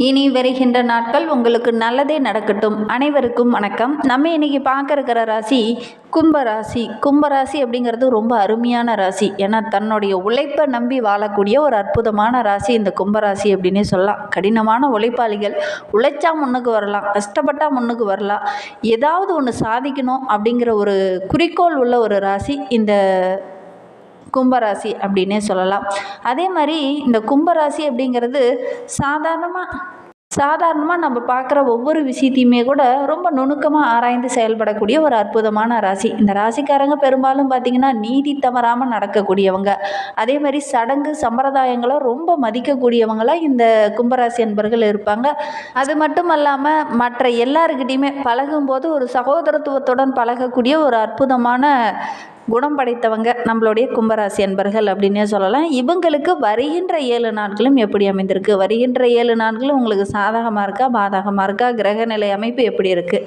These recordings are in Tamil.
இனி வருகின்ற நாட்கள் உங்களுக்கு நல்லதே நடக்கட்டும். அனைவருக்கும் வணக்கம். நம்ம இன்னைக்கு பார்க்க இருக்கிற ராசி கும்பராசி. கும்பராசி அப்படிங்கிறது ரொம்ப அருமையான ராசி. ஏன்னா தன்னுடைய உழைப்பை நம்பி வாழக்கூடிய ஒரு அற்புதமான ராசி இந்த கும்பராசி அப்படின்னே சொல்லலாம். கடினமான உழைப்பாளிகள் உழைச்சா முன்னுக்கு வரலாம். கஷ்டப்பட்டா முன்னுக்கு வரலாம். ஏதாவது ஒன்று சாதிக்கணும் அப்படிங்கிற ஒரு குறிக்கோள் உள்ள ஒரு ராசி இந்த கும்பராசி அப்படின்னே சொல்லலாம். அதே மாதிரி இந்த கும்பராசி அப்படிங்கிறது சாதாரணமாக சாதாரணமாக நம்ம பார்க்குற ஒவ்வொரு விஷயத்தையுமே கூட ரொம்ப நுணுக்கமாக ஆராய்ந்து செயல்படக்கூடிய ஒரு அற்புதமான ராசி. இந்த ராசிக்காரங்க பெரும்பாலும் பார்த்திங்கன்னா நீதி தவறாமல் நடக்கக்கூடியவங்க. அதே மாதிரி சடங்கு சம்பிரதாயங்களை ரொம்ப மதிக்கக்கூடியவங்களாக இந்த கும்பராசி அன்பர்கள் இருப்பாங்க. அது மட்டும் இல்லாமல் மற்ற எல்லாருக்கிட்டையுமே பழகும்போது ஒரு சகோதரத்துவத்துடன் பழகக்கூடிய ஒரு அற்புதமான குணம் படைத்தவங்க நம்மளுடைய கும்பராசி அன்பர்கள் அப்படின்னே சொல்லலாம். இவங்களுக்கு வருகின்ற ஏழு நாட்களும் எப்படி அமைந்திருக்கு? வருகின்ற ஏழு நாட்களும் உங்களுக்கு சாதகமாக இருக்கா? பாதகமாக இருக்கா? கிரகநிலை அமைப்பு எப்படி இருக்குது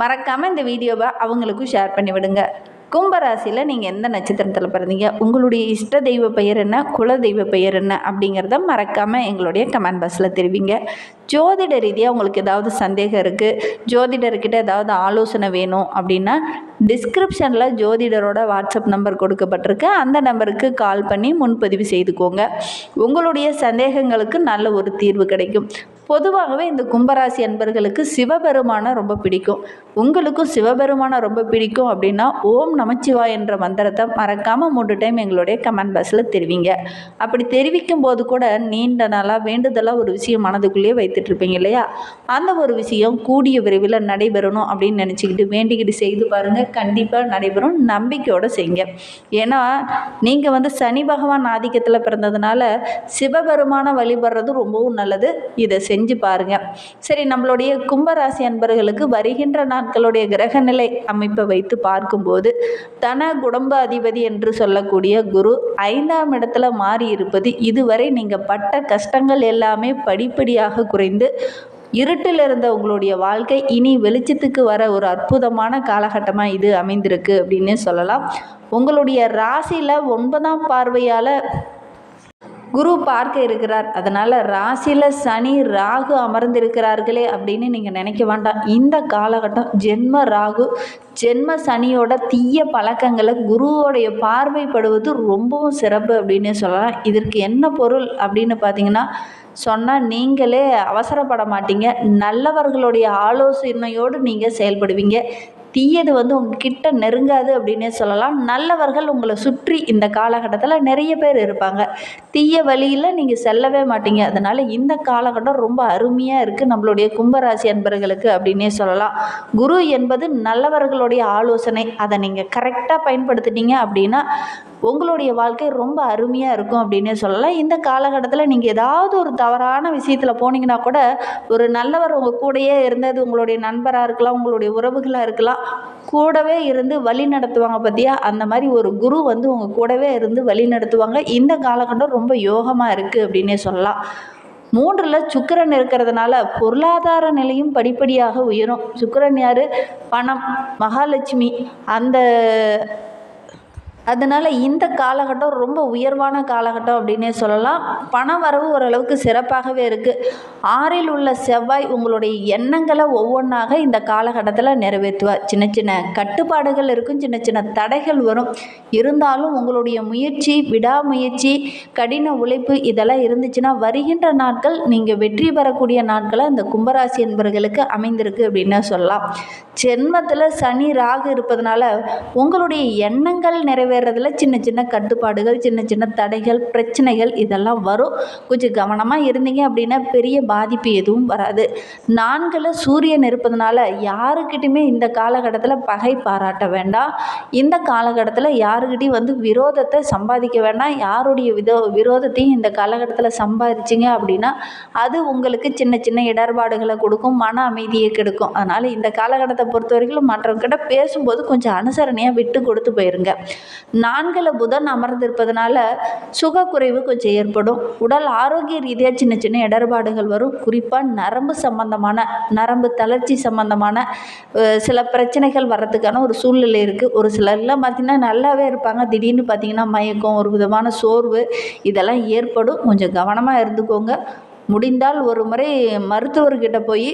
மறக்காமல் இந்த வீடியோவை அவங்களுக்கும் ஷேர் பண்ணி விடுங்க. கும்பராசியில் நீங்கள் எந்த நட்சத்திரத்தில் பிறந்தீங்க? உங்களுடைய இஷ்ட தெய்வ பெயர் என்ன? குல தெய்வ பெயர் என்ன? அப்படிங்கிறத மறக்காமல் எங்களுடைய கமெண்ட் பாக்ஸில் தெரிவிங்க. ஜோதிட ரீதியாக உங்களுக்கு ஏதாவது சந்தேகம் இருக்குது ஜோதிடர்கிட்ட ஏதாவது ஆலோசனை வேணும் அப்படின்னா டிஸ்கிரிப்ஷனில் ஜோதிடரோட வாட்ஸ்அப் நம்பர் கொடுக்கப்பட்டிருக்கு. அந்த நம்பருக்கு கால் பண்ணி முன்பதிவு செய்துக்கோங்க. உங்களுடைய சந்தேகங்களுக்கு நல்ல ஒரு தீர்வு கிடைக்கும். பொதுவாகவே இந்த கும்பராசி அன்பர்களுக்கு சிவபெருமானை ரொம்ப பிடிக்கும். உங்களுக்கும் சிவபெருமானை ரொம்ப பிடிக்கும் அப்படின்னா ஓம் நமச்சிவா என்ற மந்திரத்தை மறக்காமல் மூன்று டைம் எங்களுடைய கமெண்ட் பாக்ஸில் தெரிவிங்க. அப்படி தெரிவிக்கும் போது கூட நீண்ட நாளாக வேண்டுதலாக ஒரு விஷயம் மனதுக்குள்ளேயே வைத்துட்டு இருப்பீங்க இல்லையா? அந்த ஒரு விஷயம் கூடிய விரைவில் நடைபெறணும் அப்படின்னு நினச்சிக்கிட்டு வேண்டிக்கிட்டு செய்து பாருங்கள் கண்டிப்பாக நடைபெறும். நம்பிக்கையோடு செய்யுங்க. ஏன்னா நீங்கள் வந்து சனி பகவான் ஆதிக்கத்தில் பிறந்ததுனால சிவபெருமானை வழிபடுறது ரொம்பவும் நல்லது. இதை செஞ்சு செஞ்சு பாருங்கள் சரி நம்மளுடைய கும்பராசி அன்பர்களுக்கு வருகின்ற நாட்களுடைய கிரகநிலை அமைப்பை வைத்து பார்க்கும்போது தன குடும்ப அதிபதி என்று சொல்லக்கூடிய குரு ஐந்தாம் இடத்துல மாறி இருப்பது இதுவரை நீங்கள் பட்ட கஷ்டங்கள் எல்லாமே படிப்படியாக குறைந்து இருட்டில் இருந்த உங்களுடைய வாழ்க்கை இனி வெளிச்சத்துக்கு வர ஒரு அற்புதமான காலகட்டமாக இது அமைந்திருக்கு அப்படின்னு சொல்லலாம். உங்களுடைய ராசியில் ஒன்பதாம் பார்வையால் குரு பார்க்க இருக்கிறார். அதனால் ராசியில் சனி ராகு அமர்ந்திருக்கிறார்களே அப்படின்னு நீங்கள் நினைக்க வேண்டாம். இந்த காலகட்டம் ஜென்ம ராகு ஜென்ம சனியோட தீய பழக்கங்களை குருவோடைய பார்வைப்படுவது ரொம்பவும் சிறப்பு அப்படின்னு சொல்லலாம். இதற்கு என்ன பொருள் அப்படின்னு பார்த்தீங்கன்னா சொன்னால் நீங்களே அவசரப்பட மாட்டீங்க. நல்லவர்களுடைய ஆலோசனையோடு நீங்கள் செயல்படுவீங்க. தீயது வந்து உங்ககிட்ட நெருங்காது அப்படின்னே சொல்லலாம். நல்லவர்கள் உங்களை சுற்றி இந்த காலகட்டத்தில் நிறைய பேர் இருப்பாங்க. தீய வழியில் நீங்கள் செல்லவே மாட்டீங்க. அதனால் இந்த காலகட்டம் ரொம்ப அருமையாக இருக்குது நம்மளுடைய கும்பராசி அன்பர்களுக்கு அப்படின்னே சொல்லலாம். குரு என்பது நல்லவர்களுடைய ஆலோசனை. அதை நீங்கள் கரெக்டாக பயன்படுத்திட்டீங்க அப்படின்னா உங்களுடைய வாழ்க்கை ரொம்ப அருமையாக இருக்கும் அப்படின்னே சொல்லலாம். இந்த காலகட்டத்தில் நீங்கள் ஏதாவது ஒரு தவறான விஷயத்தில் போனீங்கன்னா கூட ஒரு நல்லவர் உங்கள் கூடயே இருந்தது உங்களுடைய நண்பராக இருக்கலாம் உங்களுடைய உறவுகளாக இருக்கலாம் கூடவே இருந்து வழி நடத்துவாங்க பார்த்தியா அந்த மாதிரி ஒரு குரு வந்து உங்கள் கூடவே இருந்து வழி நடத்துவாங்க. இந்த காலகட்டம் ரொம்ப யோகமாக இருக்குது அப்படின்னே சொல்லலாம். மூன்றில் சுக்கரன் இருக்கிறதுனால பொருளாதார நிலையும் படிப்படியாக உயரும். சுக்கரன் யார்? பணம் மகாலட்சுமி. அந்த அதனால் இந்த காலகட்டம் ரொம்ப உயர்வான காலகட்டம் அப்படின்னே சொல்லலாம். பண வரவு ஓரளவுக்கு சிறப்பாகவே இருக்குது ஆறில் உள்ள செவ்வாய் உங்களுடைய எண்ணங்களை ஒவ்வொன்றாக இந்த காலகட்டத்தில் நிறைவேற்றுவார் சின்ன சின்ன கட்டுப்பாடுகள் இருக்கும் சின்ன சின்ன தடைகள் வரும். இருந்தாலும் உங்களுடைய முயற்சி விடாமுயற்சி கடின உழைப்பு இதெல்லாம் இருந்துச்சுன்னா வருகின்ற நாட்கள் நீங்கள் வெற்றி பெறக்கூடிய நாட்களை இந்த கும்பராசி என்பவர்களுக்கு அமைந்திருக்கு அப்படின்னு சொல்லலாம். ஜென்மத்தில் சனி ராகு இருப்பதனால உங்களுடைய எண்ணங்கள் நிறைவேற ஏறுறதுல சின்ன சின்ன கட்டுப்பாடுகள் சின்ன சின்ன தடைகள் பிரச்சனைகள் இதெல்லாம் வரும். கொஞ்சம் கவனமாக இருந்தீங்க அப்படின்னா பெரிய பாதிப்பு எதுவும் வராது. நான்கில் சூரியன் இருப்பதுனால யாருக்கிட்டையுமே இந்த காலகட்டத்தில் பகை பாராட்ட வேண்டாம். இந்த காலகட்டத்தில் யாருக்கிட்டையும் வந்து விரோதத்தை சம்பாதிக்க வேண்டாம். யாருடைய விதோ விரோதத்தையும் இந்த காலகட்டத்தில் சம்பாதிச்சிங்க அப்படின்னா அது உங்களுக்கு சின்ன சின்ன இடர்பாடுகளை கொடுக்கும் மன அமைதியை கெடுக்கும். அதனால் இந்த காலகட்டத்தை பொறுத்த வரைக்கும் மற்றவங்கிட்ட பேசும்போது கொஞ்சம் அனுசரணையாக விட்டு கொடுத்து போயிருங்க. நான்கில் புதன் அமர்ந்திருப்பதனால சுகக்குறைவு கொஞ்சம் ஏற்படும். உடல் ஆரோக்கிய ரீதியாக சின்ன சின்ன இடர்பாடுகள் வரும். குறிப்பாக நரம்பு சம்பந்தமான நரம்பு தளர்ச்சி சம்பந்தமான சில பிரச்சனைகள் வர்றதுக்கான ஒரு சூழ்நிலை இருக்குது ஒரு சிலர்லாம் பார்த்திங்கன்னா நல்லாவே இருப்பாங்க. திடீர்னு பார்த்திங்கன்னா மயக்கம் ஒரு விதமான சோர்வு இதெல்லாம் ஏற்படும். கொஞ்சம் கவனமாக இருந்துக்கோங்க. முடிந்தால் ஒரு முறை மருத்துவர்கிட்ட போய்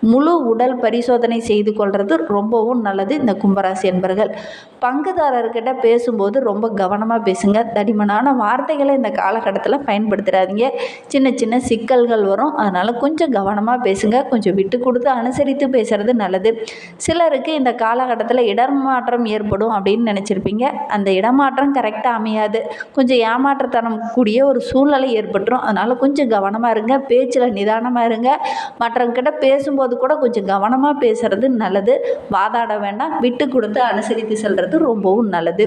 முழு உடல் பரிசோதனை செய்து கொள்வது ரொம்பவும் நல்லது இந்த கும்பராசி என்பர்கள் பங்குதாரர்கிட்ட பேசும்போது ரொம்ப கவனமாக பேசுங்க. தடிமனான வார்த்தைகளை இந்த காலகட்டத்தில் பயன்படுத்திடாதீங்க. சின்ன சின்ன சிக்கல்கள் வரும். அதனால் கொஞ்சம் கவனமாக பேசுங்க. கொஞ்சம் விட்டு கொடுத்து அனுசரித்து பேசுகிறது நல்லது. சிலருக்கு இந்த காலகட்டத்தில் இடமாற்றம் ஏற்படும் அப்படின்னு நினச்சிருப்பீங்க. அந்த இடமாற்றம் கரெக்டாக அமையாது. கொஞ்சம் ஏமாற்றத்தனம் கூடிய ஒரு சூழ்நிலை ஏற்பட்டுரும். அதனால் கொஞ்சம் கவனமாக இருங்க. பேச்சில் நிதானமாக இருங்க. மற்றவங்கிட்ட பேசும்போது கூட கொஞ்சம் கவனமாக பேசுகிறது நல்லது. வாதாட வேண்டாம். விட்டு கொடுத்து அனுசரித்து செல்கிறது ரொம்பவும் நல்லது.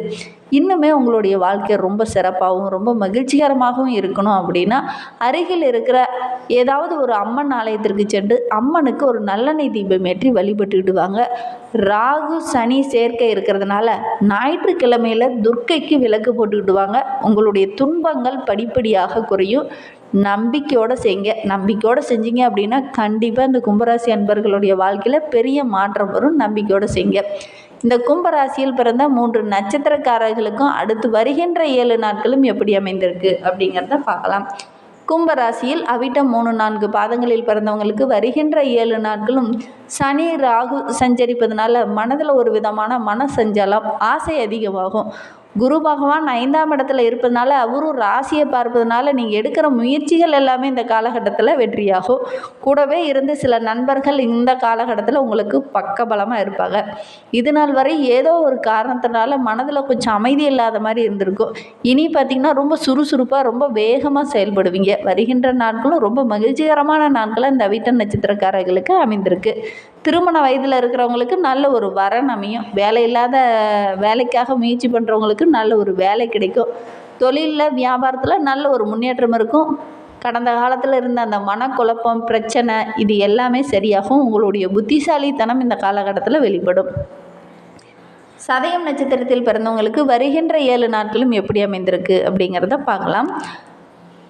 இன்னுமே உங்களுடைய வாழ்க்கை ரொம்ப சிறப்பாகவும் ரொம்ப மகிழ்ச்சிகரமாகவும் இருக்கணும் அப்படின்னா அருகில் இருக்கிற ஏதாவது ஒரு அம்மன் ஆலயத்திற்கு சென்று அம்மனுக்கு ஒரு நல்லெண்ணெய் தீபம் ஏற்றி வழிபட்டுடுவாங்க ராகு சனி சேர்க்கை இருக்கிறதுனால ஞாயிற்றுக்கிழமையில் துர்க்கைக்கு விளக்கு போட்டுக்கிடுவாங்க உங்களுடைய துன்பங்கள் படிப்படியாக குறையும். நம்பிக்கையோடு செய்யுங்க. நம்பிக்கையோடு செஞ்சீங்க அப்படின்னா கண்டிப்பாக இந்த கும்பராசி அன்பர்களுடைய வாழ்க்கையில் பெரிய மாற்றம் வரும். நம்பிக்கையோடு செய்யுங்க. இந்த கும்பராசியில் பிறந்த மூன்று நட்சத்திரக்காரர்களுக்கும் அடுத்து வருகின்ற ஏழு நாட்களும் எப்படி அமைந்திருக்கு அப்படிங்கிறத பார்க்கலாம். கும்பராசியில் அவிட்ட மூணு நான்கு பாதங்களில் பிறந்தவங்களுக்கு வருகின்ற ஏழு நாட்களும் சனி ராகு சஞ்சரிப்பதனால மனதில் ஒரு விதமான மன சஞ்சலம் ஆசை அதிகமாகும். குரு பகவான் ஐந்தாம் இடத்துல இருப்பதனால அவரும் ராசியை பார்ப்பதனால நீங்கள் எடுக்கிற முயற்சிகள் எல்லாமே இந்த காலகட்டத்தில் வெற்றியாகும். கூடவே இருந்து சில நண்பர்கள் இந்த காலகட்டத்தில் உங்களுக்கு பக்கபலமாக இருப்பாங்க. இது நாள் வரை ஏதோ ஒரு காரணத்தினால மனதில் கொஞ்சம் அமைதி இல்லாத மாதிரி இருந்திருக்கும். இனி பார்த்திங்கன்னா ரொம்ப சுறுசுறுப்பாக ரொம்ப வேகமாக செயல்படுவீங்க. வருகின்ற நாட்களும் ரொம்ப மகிழ்ச்சிகரமான நாட்களாக இந்த அவிட்ட நட்சத்திரக்காரர்களுக்கு அமைந்திருக்கு. திருமண வயதில் இருக்கிறவங்களுக்கு நல்ல ஒரு வரன் அமையும். வேலை இல்லாத வேலைக்காக முயற்சி பண்ணுறவங்களுக்கு நல்ல ஒரு வேலை கிடைக்கும். தொழிலில் வியாபாரத்தில் நல்ல ஒரு முன்னேற்றம் இருக்கும். கடந்த காலத்தில் இருந்த அந்த மனக்குழப்பம் பிரச்சனை இது எல்லாமே சரியாகும். உங்களுடைய புத்திசாலித்தனம் இந்த காலகட்டத்தில் வெளிப்படும். சதயம் நட்சத்திரத்தில் பிறந்தவங்களுக்கு வருகின்ற ஏழு நாட்களும் எப்படி அமைந்திருக்கு அப்படிங்கிறத பார்க்கலாம்.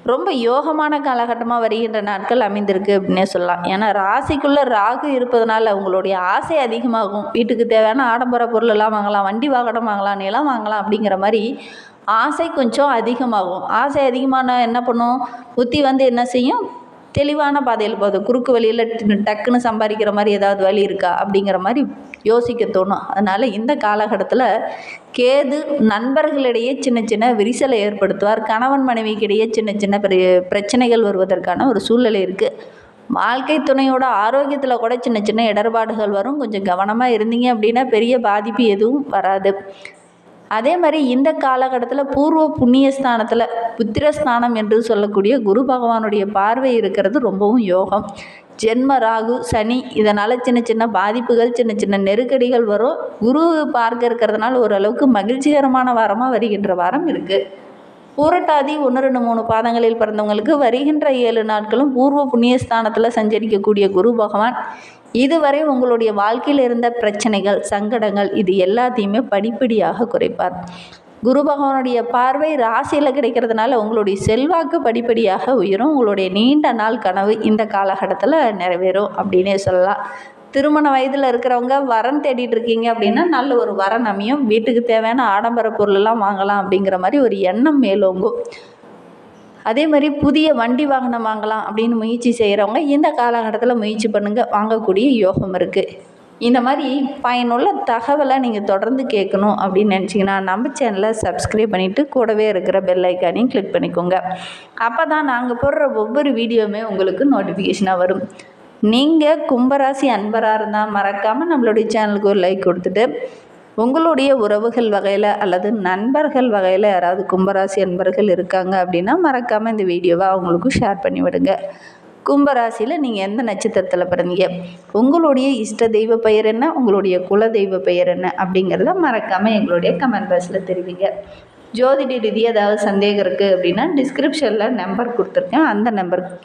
ரொம்ப யோகமான காலகட்டமாக வருகின்ற நாட்கள் அமைந்திருக்கு அப்படின்னே சொல்லலாம். ஏன்னா ராசிக்குள்ளே ராகு இருப்பதனால உங்களுடைய ஆசை அதிகமாகும். வீட்டுக்கு தேவையான ஆடம்பர பொருள் எல்லாம் வாங்கலாம் வண்டி வாகனம் வாங்கலாம் நிலம் வாங்கலாம் அப்படிங்கிற மாதிரி ஆசை கொஞ்சம் அதிகமாகும். ஆசை அதிகமான என்ன பண்ணும்? புத்தி வந்து என்ன செய்யும்? தெளிவான பாதையில் போகுது. குறுக்கு வழியில் டக்குன்னு சம்பாதிக்கிற மாதிரி ஏதாவது வழி இருக்கா? அப்படிங்கிற மாதிரி யோசிக்க தோணும். அதனால் இந்த காலகட்டத்தில் கேது நண்பர்களிடையே சின்ன சின்ன விரிசலை ஏற்படுத்துவார். கணவன் மனைவிக்கிடையே சின்ன சின்ன பிரச்சனைகள் வருவதற்கான ஒரு சூழ்நிலை இருக்குது வாழ்க்கை துணையோட ஆரோக்கியத்தில் கூட சின்ன சின்ன இடர்பாடுகள் வரும். கொஞ்சம் கவனமாக இருந்தீங்க அப்படின்னா பெரிய பாதிப்பு எதுவும் வராது. அதே மாதிரி இந்த காலகட்டத்தில் பூர்வ புண்ணிய ஸ்தானத்தில் புத்திரஸ்தானம் என்று சொல்லக்கூடிய குரு பகவானுடைய பார்வை இருக்கிறது ரொம்பவும் யோகம். ஜென்ம ராகு சனி இதனால் சின்ன சின்ன பாதிப்புகள் சின்ன சின்ன நெருக்கடிகள் வரும். குரு பார்க்க இருக்கிறதுனால ஓரளவுக்கு மகிழ்ச்சிகரமான வாரமாக வருகின்ற வாரம் இருக்குது பூரட்டாதி ஒன்று ரெண்டு மூணு பாதங்களில் பிறந்தவங்களுக்கு வருகின்ற ஏழு நாட்களும் பூர்வ புண்ணிய ஸ்தானத்தில் சஞ்சரிக்கக்கூடிய குரு பகவான். இதுவரை உங்களுடைய வாழ்க்கையில் இருந்த பிரச்சனைகள் சங்கடங்கள் இது எல்லாத்தையுமே படிப்படியாக குறைப்பார். குரு பகவானுடைய பார்வை ராசியில் கிடைக்கிறதுனால உங்களுடைய செல்வாக்கு படிப்படியாக உயரும். உங்களுடைய நீண்ட நாள் கனவு இந்த காலகட்டத்தில் நிறைவேறும் அப்படின்னே சொல்லலாம். திருமண வயதில் இருக்கிறவங்க வரன் தேடிட்டு இருக்கீங்க அப்படின்னா நல்ல ஒரு வரன் அமையும். வீட்டுக்கு தேவையான ஆடம்பர பொருளெல்லாம் வாங்கலாம் அப்படிங்கிற மாதிரி ஒரு எண்ணம் மேலோங்கும். அதே மாதிரி புதிய வண்டி வாகனம் வாங்கலாம் அப்படின்னு முயற்சி செய்கிறவங்க இந்த காலகட்டத்தில் முயற்சி பண்ணுங்கள் வாங்கக்கூடிய யோகம் இருக்குது இந்த மாதிரி பயனுள்ள தகவலை நீங்கள் தொடர்ந்து கேட்கணும் அப்படின்னு நினச்சிங்கன்னா நம்ம சேனலை சப்ஸ்கிரைப் பண்ணிவிட்டு கூடவே இருக்கிற பெல் ஐக்கானையும் கிளிக் பண்ணிக்கோங்க. அப்போ தான் நாங்கள் போடுற ஒவ்வொரு வீடியோவுமே உங்களுக்கு நோட்டிஃபிகேஷனாக வரும். நீங்கள் கும்பராசி அன்பராக இருந்தால் மறக்காமல் நம்மளுடைய சேனலுக்கு ஒரு லைக் கொடுத்துட்டு உங்களுடைய உறவுகள் வகையில் அல்லது நண்பர்கள் வகையில் யாராவது கும்பராசி அன்பர்கள் இருக்காங்க அப்படின்னா மறக்காமல் இந்த வீடியோவை அவங்களுக்கும் ஷேர் பண்ணிவிடுங்க. கும்பராசியில் நீங்கள் எந்த நட்சத்திரத்தில் பிறந்தீங்க? உங்களுடைய இஷ்ட தெய்வ பெயர் என்ன? உங்களுடைய குல தெய்வ பெயர் என்ன? அப்படிங்கிறத மறக்காமல் எங்களுடைய கமெண்ட் பாக்ஸில் தெரிவிங்க. ஜோதிட ரீதியாக ஏதாவது சந்தேகம் இருக்குது அப்படின்னா டிஸ்கிரிப்ஷனில் நம்பர் கொடுத்துருக்கேன். அந்த நம்பருக்கு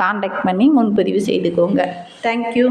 காண்டாக்ட் பண்ணி முன்பதிவு செய்துக்கோங்க. தேங்க்யூ